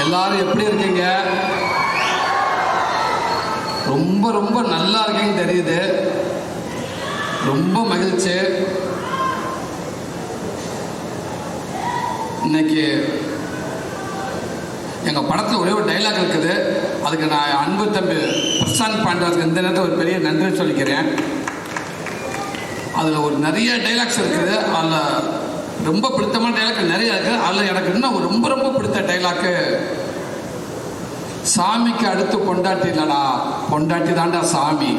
எல்லாரும் எப்படி இருக்கீங்க? ரொம்ப ரொம்ப நல்லா இருக்கீங்கன்னு தெரியுது. ரொம்ப மகிழ்ச்சி. இன்னைக்கு எங்கள் படத்தில் ஒரே ஒரு டைலாக் இருக்குது. அதுக்கு நான் அன்பு தம்பி பிரசாந்த் பாண்டாவுக்கு இந்த நேரத்தில் ஒரு பெரிய நன்றி சொல்லிக்கிறேன். அதில் ஒரு நிறைய டைலாக்ஸ் இருக்குது. அதில் ரொம்ப பிடித்தமான டைலாக் நிறைய இருக்குது அதில் எனக்கு இன்னும் ரொம்ப ரொம்ப பிடித்த டைலாக்கு சாமிக்கு அடுத்து பொண்டாட்டி இல்லடா. பொண்டாட்டி தாண்டா சாமி.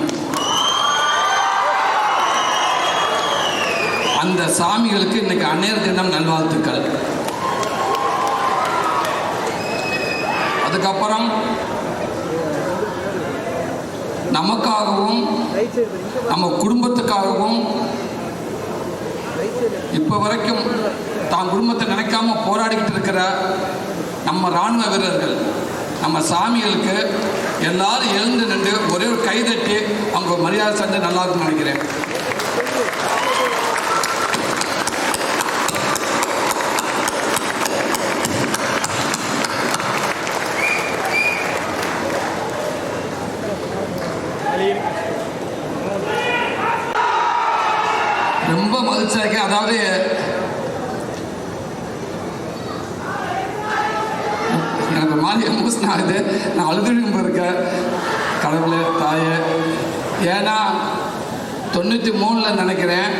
அந்த சாமிகளுக்கு இன்னைக்கு அநேர் தினம் நல்வாழ்த்துக்கள். அதுக்கப்புறம் நமக்காகவும் நம்ம குடும்பத்துக்காகவும் இப்போ வரைக்கும் தான் குடும்பத்தை நினைக்காம போராடிக்கிட்டு இருக்கிற நம்ம இராணுவ வீரர்கள் நம்ம சாமிகளுக்கு எல்லாரும் எழுந்து நின்று ஒரே ஒரு கைதட்டி அவங்க மரியாதை செஞ்சு நல்லா இருக்கும்னு நினைக்கிறேன். ரொம்ப மகிழ்ச்சியாக இருக்கேன் அதாவது எனக்கு மாதிரி எமோஷன் ஆகுது நான் அழுதுட்டு இருக்கேன் கடவுளே தாயே. ஏன்னா தொண்ணூற்றி மூணில் நினைக்கிறேன்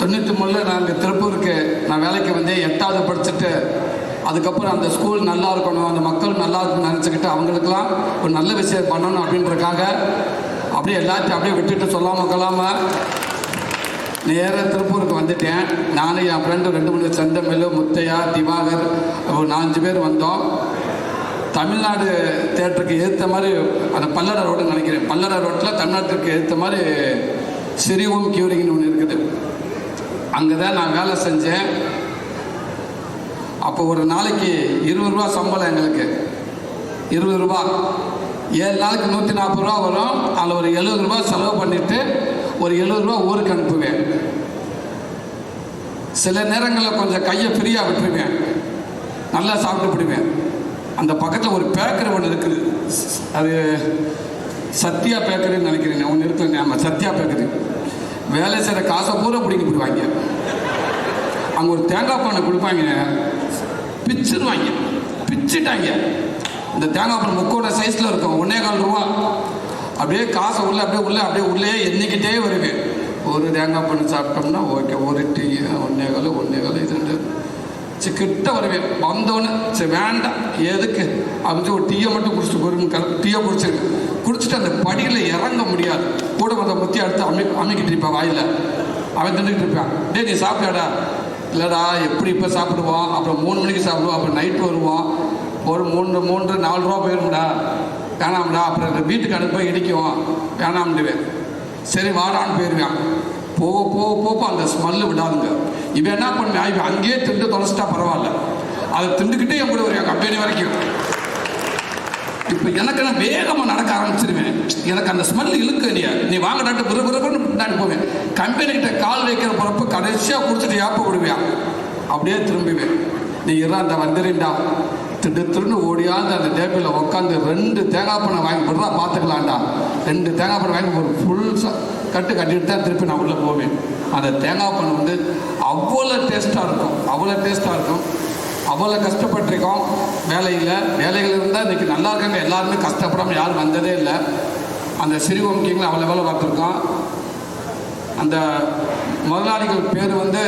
தொண்ணூற்றி மூணில் நான் இங்கே திருப்பூருக்கு நான் வேலைக்கு வந்து எட்டாவது படிச்சுட்டு அதுக்கப்புறம் அந்த ஸ்கூல் நல்லா இருக்கணும் அந்த மக்கள் நல்லா இருக்கணும்னு நினச்சிக்கிட்டு அவங்களுக்கெல்லாம் ஒரு நல்ல விஷயம் பண்ணணும் அப்படின்றக்காக அப்படியே எல்லாத்தையும் அப்படியே விட்டுட்டு சொல்லாமல் கொள்ளாமல் நேராக திருப்பூருக்கு வந்துட்டேன். நானும் என் ஃப்ரெண்டு ரெண்டு மூணு செந்தமிழ் முத்தையா திவாகர் ஒரு நாலஞ்சு பேர் வந்தோம். தமிழ்நாடு தேட்டருக்கு ஏற்ற மாதிரி அந்த பல்லட ரோடுன்னு நினைக்கிறேன். பல்லட ரோட்டில் தமிழ்நாட்டுக்கு ஏற்ற மாதிரி சிறிவும் கியூரிங்னு ஒன்று இருக்குது. அங்கே தான் நான் வேலை செஞ்சேன். அப்போ ஒரு நாளைக்கு இருபது ரூபா சம்பளம் எங்களுக்கு. இருபது ரூபா. ஏழு நாளைக்கு நூற்றி நாற்பது ரூபா வரும். அதில் ஒரு எழுபது ரூபா செலவு பண்ணிவிட்டு ஒரு எழுபது ரூபா ஊருக்கு அனுப்புவேன். சில நேரங்களில் கொஞ்சம் கையை ஃப்ரீயாக விட்டுருவேன். நல்லா சாப்பிட்டு போடுவேன் அந்த பக்கத்தில் ஒரு பேக்கரி ஒன்று இருக்குது. அது சத்யா பேக்கரின்னு நினைக்கிறேன். ஒன்று இருக்கேன் ஆமாம் சத்யா பேக்கரி. வேலை செய்கிற காசை பூரா பிடிங்கி போடுவாங்க அங்கே ஒரு தேங்காய் பானை கொடுப்பாங்க. பிச்சிருவாங்க. பிச்சுட்டாங்க. இந்த தேங்காய் பானை முக்கோட சைஸில் இருக்கும். ஒன்னே கால் ரூபா. அப்படியே காசை உள்ள அப்படியே உள்ள அப்படியே உள்ளே எண்ணிக்கிட்டே வருது. ஒரு தேங்காய் பண்ணி சாப்பிட்டோம்னா ஓகே ஒரு டீ ஒன்னே கால் ஒன்னே கால் இது ரெண்டு. சரி கிட்ட வருவேன். வந்தோன்னு சரி வேண்டாம். எதுக்கு? அப்படின்னு ஒரு டீயை மட்டும் குடிச்சிட்டு போயிரும் கல டீயை குடிச்சிருக்கு குடிச்சிட்டு அந்த படியில் இறங்க முடியாது. கூட வந்த முத்தி அடுத்து அமை அமைக்கிட்டு இருப்பான் வாயில். அவன் தின்னுக்கிட்டு இருப்பான். டேய் நீ சாப்பிடாடா இல்லைடா எப்படி இப்போ சாப்பிடுவோம் அப்புறம் மூணு மணிக்கு சாப்பிடுவோம் அப்புறம் நைட்டு வருவோம் ஒரு மூணு மூன்று நாலு ரூபா போயிரும்டா. வேணாம்டா அப்புறம் வீட்டுக்கு அனுப்ப இடிக்கும் வேணாம்டுவேன் சரி வாடான்னு போயிடுவேன் போக போக போக அந்த ஸ்மெல்லு விடாதுங்க. இவன் என்ன பண்ணுவேன்? இவன் அங்கேயே திண்டு தொலைச்சிட்டா பரவாயில்ல. அதை திண்டுக்கிட்டே என் கூட வருவேன் கம்பெனி வரைக்கும். இப்போ எனக்கு நான் வேகமாக நடக்க ஆரம்பிச்சிருவேன். எனக்கு அந்த ஸ்மெல் இழுக்க நீ நீ வாங்கடாட்டு விறு விறுன்னு பின்னாடி போவேன். கம்பெனிகிட்ட கால் வைக்கிற போகிறப்ப கடைசியாக கொடுத்துட்டு ஏப்ப விடுவேன். அப்படியே திரும்புவேன். நீ இருந்தா வந்துடுறீண்டா வந்துடுண்டா திண்டு திருன்னு ஓடியாந்து அந்த டேபிளில் உட்காந்து ரெண்டு தேங்காய் பழம் வாங்கி போடுறா பார்த்துக்கலாம்டா ரெண்டு தேங்காய் பண்ணை வாங்கி ஒரு ஃபுல் கட்டு கட்டிட்டு தான் திருப்பி நான் உள்ளே போவேன். அந்த தேங்காய் பழம் வந்து அவ்வளோ டேஸ்ட்டாக இருக்கும். அவ்வளோ டேஸ்ட்டாக இருக்கும். அவ்வளோ கஷ்டப்பட்டிருக்கோம். வேலையில் வேலைகள் இருந்தால் இன்றைக்கி நல்லா இருக்காங்க. எல்லாருமே கஷ்டப்படாமல் யாரும் வந்ததே இல்லை. அந்த சிறுவங்கிங்களை அவ்வளோ வேலை பார்த்துருக்கோம் அந்த முதலாளிகள் பேர் வந்து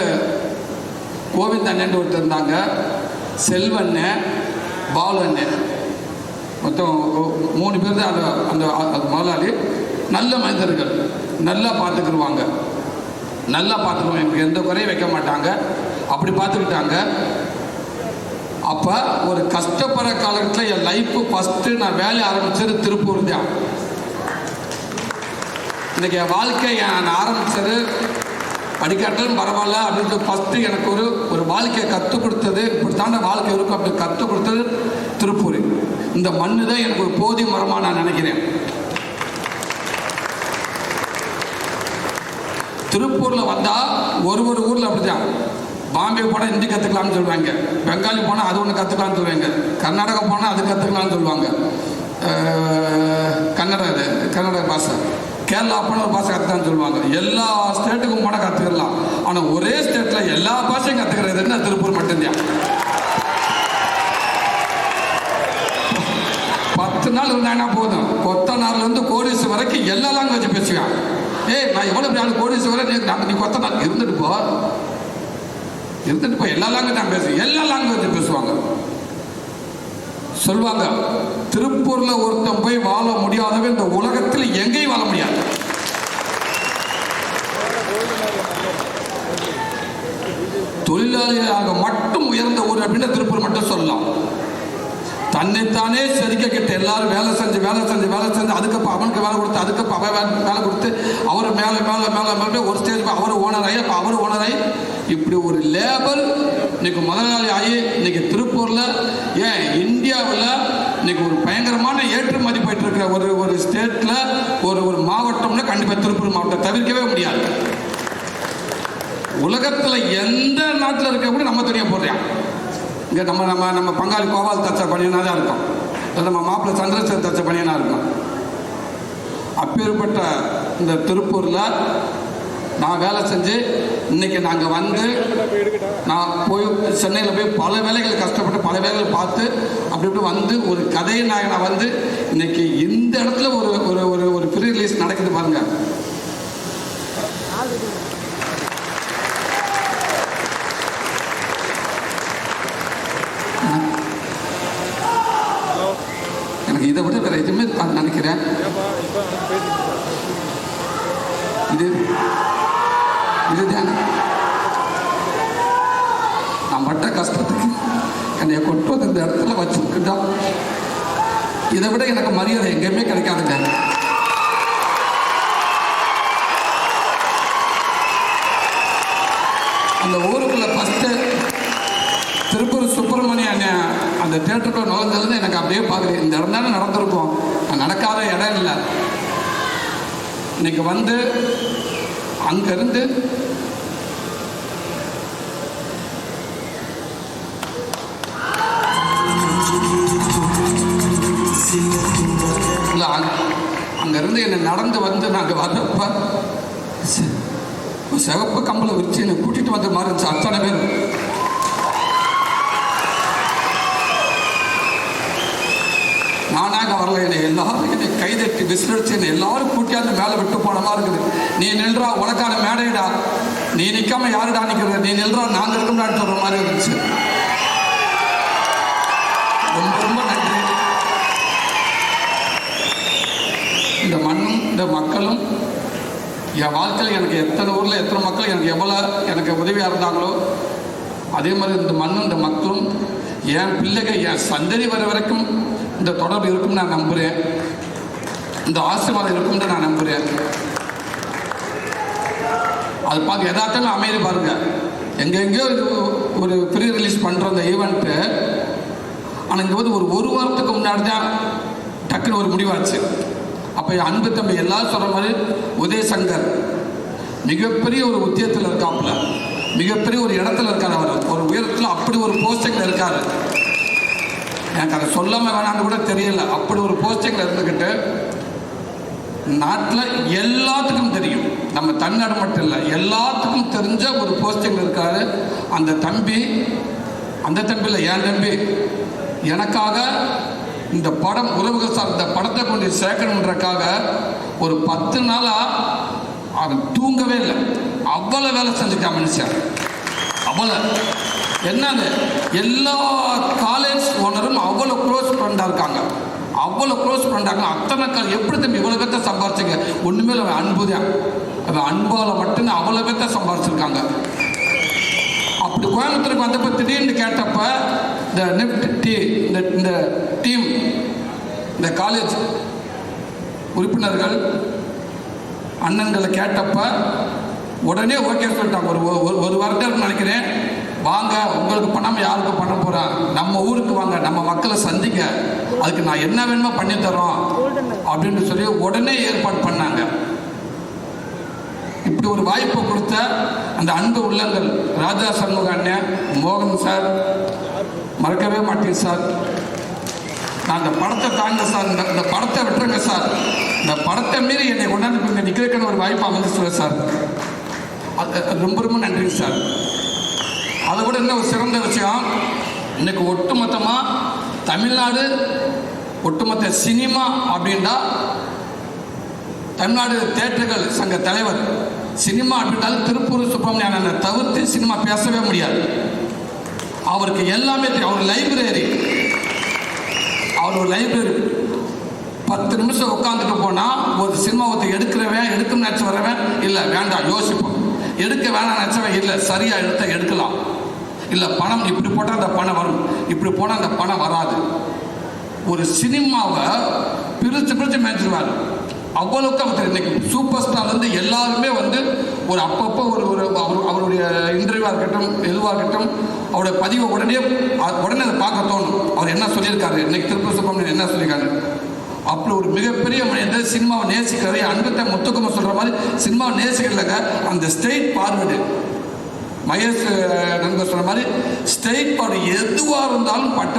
கோவிந்த் அண்ணன் ஒருத்தர் இருந்தாங்க. செல்வண்ணன் பாலு அண்ணன் மொத்தம் மூணு பேர் தான் அந்த அந்த முதலாளி. நல்ல மனிதர்கள். நல்லா பார்த்துக்கிடுவாங்க நல்லா பார்த்துக்குவோம் எனக்கு எந்த குறையும் வைக்க மாட்டாங்க. அப்படி பார்த்துக்கிட்டாங்க. அப்போ ஒரு கஷ்டப்படுற காலத்தில் என் லைஃப்பு ஃபஸ்ட்டு நான் வேலையை ஆரம்பித்தது திருப்பூர் தான். இன்றைக்கி என் வாழ்க்கை நான் ஆரம்பித்தது படிக்காட்டாலும் பரவாயில்ல அப்படின்ட்டு ஃபஸ்ட்டு எனக்கு ஒரு ஒரு வாழ்க்கையை கற்றுக் கொடுத்தது. இப்படி தாண்ட வாழ்க்கை இருக்கும் அப்படி கற்றுக் கொடுத்தது திருப்பூர். இந்த மண்ணு தான் எனக்கு ஒரு போதிய மரமாக நான் நினைக்கிறேன். திருப்பூரில் வந்தால் ஒரு ஒரு ஊரில் அப்படிதான் பாம்பே போனால் ஹிந்தி கற்றுக்கலாம்னு சொல்லுவாங்க. பெங்காலி போனால் அது ஒன்று கற்றுக்கலாம்னு சொல்லுவாங்க. கர்நாடகா போனால் அது கற்றுக்கலாம்னு சொல்லுவாங்க. கன்னட இது கன்னட பாஷை. கேரளா போன ஒரு பாஷை கற்றுக்கான்னு சொல்லுவாங்க. எல்லா ஸ்டேட்டுக்கும் போனால் கற்றுக்கலாம் ஆனால் ஒரே ஸ்டேட்டில் எல்லா பாஷையும் கற்றுக்கிறதுன்னு திருப்பூர் மட்டும்தான். பத்து நாள் இருந்தாங்கன்னா போதும்? கொத்தனார்லேருந்து கோடிஸ் வரைக்கும் எல்லா லாங்குவேஜ் பேசுவேன். ஏய் நான் எவ்வளோ நாள் கோடிஸ் வரை நீ நான் நீ கொத்தனார் இருந்துட்டு போ. இருந்துட்டு போ. எல்லா லாங்குவேஜ் நான் பேசுவேன். எல்லா லாங்குவேஜ் பேசுவாங்க. சொல்லுவாங்க திருப்பூரில் ஒருத்தன் போய் வாழ முடியாதவன் இந்த உலகத்தில் எங்கேயும் வாழ முடியாது தொழிலாளிகளாக மட்டும் உயர்ந்த ஊர் அப்படின்னு திருப்பூர் மட்டும் சொல்லலாம். தன்னைத்தானே செதுக்க கிட்ட எல்லாரும் வேலை செஞ்சு வேலை செஞ்சு வேலை செஞ்சு அதுக்கப்புறம் அவனுக்கு வேலை கொடுத்து அதுக்கப்புறம் அவன் வேலை வேலை கொடுத்து அவர் மேலே மேலே மேலே மேலே ஒரு ஸ்டேஜ் அவர் ஓனர் ஆகி அப்போ அவர் ஓனர் ஆகி இப்படி ஒரு லேபர் இன்னைக்கு முதலாளி ஆகி இன்னைக்கு திருப்பூரில் ஏன் இந்தியாவில் இன்னைக்கு ஒரு பயங்கரமான ஏற்றுமதி போயிட்டு இருக்கிற ஒரு ஒரு ஸ்டேட்டில் ஒரு ஒரு மாவட்டம்னா கண்டிப்பாக திருப்பூர் மாவட்டம் தவிர்க்கவே முடியாது. உலகத்தில் எந்த நாட்டில் இருக்க கூட நம்ம தெரிய போடுறோம் இங்கே நம்ம நம்ம நம்ம பங்காளி கோபால் தச்ச பணியனாக தான் இருக்கும். இல்லை நம்ம மாப்பிள்ளை சந்திரசேகர் தச்ச பணியனாக இருக்கும். அப்பேற்பட்ட இந்த திருப்பூரில் நான் வேலை செஞ்சு இன்னைக்கு நாங்கள் வந்து நான் போய் சென்னையில் போய் பல வேலைகள் கஷ்டப்பட்டு பல வேலைகள் பார்த்து அப்படி இப்படி வந்து ஒரு கதையை நான் வந்து இன்னைக்கு இந்த இடத்துல ஒரு ஒரு ஒரு ஒரு ப்ரீ ரிலீஸ் நடக்குது பாருங்கள் இதுதான்? நான் பட்ட கஷ்டத்துக்கு என்னை கொண்டு வந்து இந்த இடத்துல வச்சிருக்கிட்டா இதை விட எனக்கு மரியாதை எங்கேயுமே கிடைக்காதுங்க. அந்த ஊருக்குள்ள ஃபஸ்ட்டு திருப்பூர் சுப்பிரமணிய அண்ணன் அந்த தேட்டருக்குள்ள நுழைஞ்சதுன்னு எனக்கு அப்படியே பார்க்குது இந்த இடம் தானே நடந்திருக்கும். நடக்காத இடம் இல்லை. இன்னைக்கு வந்து அங்கிருந்து இல்லை அங்கேருந்து என்னை நடந்து வந்து நாங்கள் வந்தப்ப சிவப்பு கம்பளை விரிச்சு என்னை கூட்டிகிட்டு வந்த மாதிரி இருந்துச்சு. அத்தனை பேர் நானாக வரல என்னை. எல்லாரும் என்னை கைதட்டி விசிலடிச்சு என்னை எல்லாரும் கூட்டியாந்து மேலே விட்டு போன மாதிரி இருக்குது. நீ நின்றா உனக்கான மேடையிடா நீ நிற்காம யாருடா நிற்கிறது நீ நின்றா நாங்கள் இருக்கோம்டான்னு சொல்ற மாதிரி இருந்துச்சு. ரொம்ப ரொம்ப நன்றி. இந்த மண்ணும் இந்த மக்களும் என் வாழ்க்கையில் எனக்கு எத்தனை ஊரில் எத்தனை மக்கள் எனக்கு எவ்வளோ எனக்கு உதவியாக இருந்தாங்களோ அதே மாதிரி இந்த மண்ணும் இந்த மக்களும் என் பிள்ளைகள் என் சந்ததி வர வரைக்கும் இந்த தொடர்பு இருக்கும்னு நான் நம்புகிறேன் இந்த ஆசீர்வாதம் இருக்கும்னு நான் நம்புகிறேன் அது பார்க்க எதாத்தாலும் அமைதி பாருங்க. எங்கெங்கேயோ இது ஒரு ப்ரீ ரிலீஸ் பண்ணுற அந்த ஈவெண்ட்டு ஆனால் இங்கே வந்து ஒரு ஒரு வாரத்துக்கு முன்னாடி தான் டக்குன்னு ஒரு முடிவாச்சு. அப்போ என் அன்பு தம்பி எல்லாரும் சொல்கிற மாதிரி உதயசங்கர் மிகப்பெரிய ஒரு உத்தியத்தில் இருக்காப்புல. மிகப்பெரிய ஒரு இடத்துல இருக்கார் அவர். ஒரு உயரத்தில் அப்படி ஒரு போஸ்டிங்கில் இருக்கார். எனக்கு அதை சொல்லாமல் வேணான்னு கூட தெரியல. அப்படி ஒரு போஸ்டிங்கில் இருந்துக்கிட்டு நாட்டில் எல்லாத்துக்கும் தெரியும். நம்ம தமிழ்நாடு மட்டும் இல்லை எல்லாத்துக்கும் தெரிஞ்ச ஒரு போஸ்டிங் இருக்காரு. அந்த தம்பி அந்த தம்பி இல்லை என் தம்பி. எனக்காக இந்த படம் உறவுகள் சார் இந்த படத்தை கொண்டு சேர்க்கணுன்றக்காக ஒரு பத்து நாளாக அவன் தூங்கவே இல்லை. அவ்வளோ வேலை செஞ்சுட்டான் மனுஷன். அவ்வளோ என்னது எல்லா காலேஜ் ஓனரும் அவ்வளோ க்ளோஸ் ஃப்ரெண்டாக இருக்காங்க. அவ்வளோ க்ளோஸ் ஃப்ரெண்டாக அத்தனை கால் எப்படி தம்பி இவ்வளோ பேர்த்த சம்பாரிச்சிங்க? ஒன்றுமே இல்லை அவன் அன்பு தான் அவன் அன்பால் மட்டும்தான் அவ்வளோ பேர்த்த சம்பாரிச்சிருக்காங்க. அப்படி கோயம்புத்தூருக்கு வந்தப்போ திடீர்னு கேட்டப்ப இந்த நிஃப்ட் டீ இந்த இந்த டீம் இந்த காலேஜ் உறுப்பினர்கள் அண்ணன்களை கேட்டப்ப உடனே ஓகே சொல்லிட்டாங்க. ஒரு ஒரு ஒரு நினைக்கிறேன். வாங்க உங்களுக்கு பண்ணாமல் யாருக்கு பண்ண போகிறேன் நம்ம ஊருக்கு வாங்க நம்ம மக்களை சந்திக்க அதுக்கு நான் என்ன வேணுமோ பண்ணி தரோம் அப்படின்னு சொல்லி உடனே ஏற்பாடு பண்ணாங்க. இப்படி ஒரு வாய்ப்பை கொடுத்த அந்த அன்பு உள்ளங்கள் ராஜா சண்முக அண்ணன் மோகன் சார் மறக்கவே மாட்டேன் சார். நான் இந்த படத்தை தாங்க சார் இந்த இந்த படத்தை விட்டுருங்க சார். இந்த படத்தை மீறி என்னை கொண்டாந்து இங்கே நிற்கிறதுக்கான ஒரு வாய்ப்பு அமைஞ்சிச்சு சார். அது ரொம்ப ரொம்ப நன்றி சார். அதை விட இன்னும் ஒரு சிறந்த விஷயம்? இன்னைக்கு ஒட்டுமொத்தமாக தமிழ்நாடு ஒட்டுமொத்த சினிமா அப்படின்னா தமிழ்நாடு தேட்டர்கள் சங்க தலைவர் சினிமா அப்படின்றால் திருப்பூர் சுப்பிரமணியனை தவிர்த்து சினிமா பேசவே முடியாது. அவருக்கு எல்லாமே தெரியும். அவர் லைப்ரரி. அவர் ஒரு லைப்ரரி. பத்து நிமிஷம் உட்காந்துட்டு போனால் ஒரு சினிமா ஒருத்தர் எடுக்கிறவன் எடுக்கணும்னு நினச்சி வரவன் இல்லை வேண்டாம் யோசிப்போம். எடுக்க வேணாம் நினச்சவன் இல்லை சரியாக எடுத்த எடுக்கலாம். இல்லை பணம் இப்படி போட்டால் அந்த பணம் வரும். இப்படி போனால் அந்த பணம் வராது. ஒரு சினிமாவை பிரித்து பிரித்து மேய்ச்சிருவார் அவ்வளவுக்கு அவர் இன்னைக்கு சூப்பர் ஸ்டார்லேருந்து எல்லாருமே வந்து ஒரு அப்பப்போ ஒரு ஒரு அவர் அவருடைய இன்டர்வியூவாக இருக்கட்டும் எதுவாக இருக்கட்டும் அவருடைய பதிவை உடனே உடனே அதை பார்க்க தோணும். அவர் என்ன சொல்லியிருக்காரு? இன்னைக்கு திருப்பூர் சுப்பிரமணியன் என்ன சொல்லியிருக்காரு? அப்படி ஒரு மிகப்பெரிய மனிதர் சினிமாவை நேசிக்கிறாரு அன்பத்தை முத்துக்குமர் சொல்கிற மாதிரி சினிமாவை நேசிக்கிறதுலங்க அந்த ஸ்டேட் பார்வர்டு மகேஷ் நண்பர் சொன்ன மாதிரி ஸ்டேட் பாடு எதுவாக இருந்தாலும் பட்டு